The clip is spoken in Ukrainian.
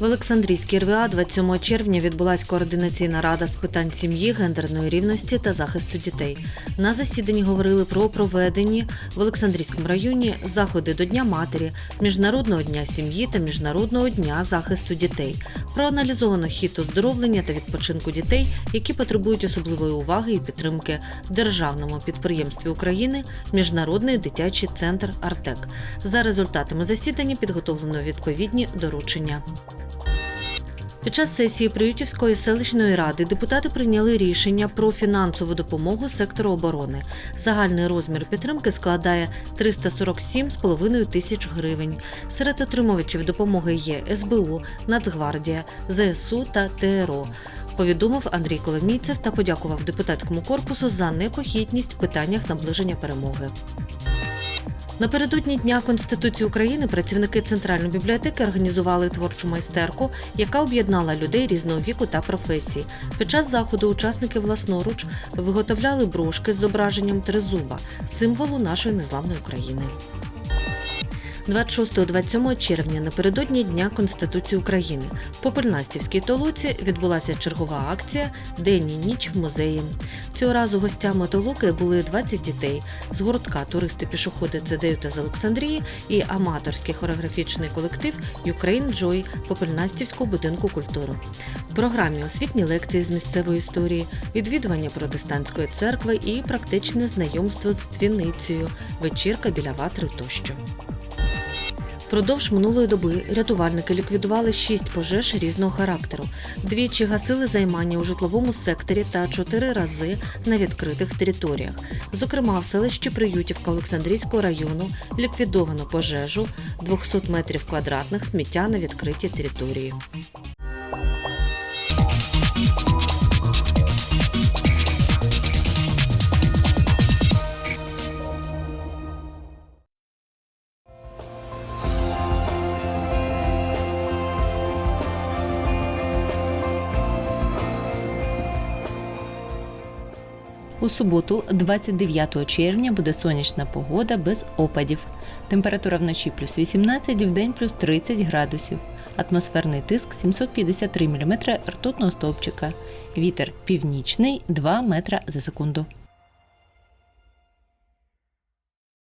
Олександрійській РВА 27 червня відбулася координаційна рада з питань сім'ї, гендерної рівності та захисту дітей. На засіданні говорили про проведені в Олександрійському районі заходи до Дня матері, Міжнародного дня сім'ї та Міжнародного дня захисту дітей. Проаналізовано хід оздоровлення та відпочинку дітей, які потребують особливої уваги і підтримки в державному підприємстві України Міжнародний дитячий центр Артек. За результатами засідання підготовлено відповідні доручення. Під час сесії Приютівської селищної ради депутати прийняли рішення про фінансову допомогу сектору оборони. Загальний розмір підтримки складає 347,5 тисяч гривень. Серед отримувачів допомоги є СБУ, Нацгвардія, ЗСУ та ТРО. Повідомив Андрій Коломійцев та подякував депутатському корпусу за непохитність в питаннях наближення перемоги. Напередодні Дня Конституції України працівники Центральної бібліотеки організували творчу майстерку, яка об'єднала людей різного віку та професій. Під час заходу учасники власноруч виготовляли брошки з зображенням тризуба, символу нашої незламної України. 26-27 червня напередодні Дня Конституції України в Попельнастівській толуці відбулася чергова акція День і ніч в музеї. Цього разу гостями толуки були 20 дітей з гуртка Туристи-пішоходи ЦДЮ з Олександрії і аматорський хореографічний колектив Ukraine Joy Попельнастівського будинку культури. В програмі освітні лекції з місцевої історії, відвідування протестантської церкви і практичне знайомство з дзвіницею, вечірка біля ватри тощо. Впродовж минулої доби рятувальники ліквідували шість пожеж різного характеру. Двічі гасили займання у житловому секторі та чотири рази на відкритих територіях. Зокрема, в селищі Приютівка Олександрійського району ліквідовано пожежу 200 метрів квадратних сміття на відкритій території. У суботу, 29 червня, буде сонячна погода без опадів. Температура вночі плюс 18, в день плюс 30 градусів. Атмосферний тиск 753 мм ртутного стовпчика. Вітер північний 2 метра за секунду.